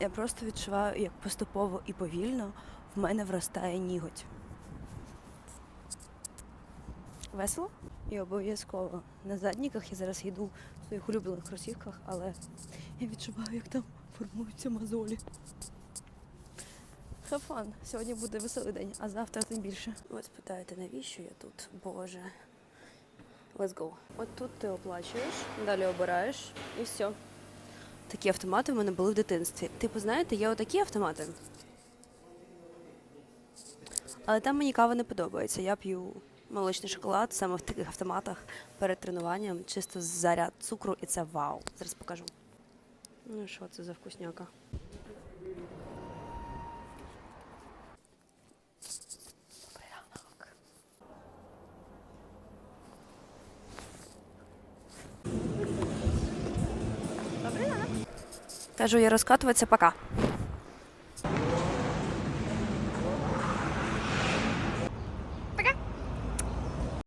Я просто відчуваю, як поступово і повільно в мене вростає ніготь. Весело? І обов'язково. На задніках я зараз їду в своїх улюблених кросівках, але я відчуваю, як там формуються мозолі. Fun. Сьогодні буде веселий день, а завтра тим більше. Ви спитаєте, навіщо я тут? Боже. Let's go. От тут ти оплачуєш, далі обираєш і все. Такі автомати в мене були в дитинстві. Типу, знаєте, є отакі автомати. Але там мені кава не подобається. Я п'ю молочний шоколад саме в таких автоматах перед тренуванням, чисто заряд цукру, і це вау. Зараз покажу. Ну що це за вкусняка? Кажу, я розкатуватися, пока.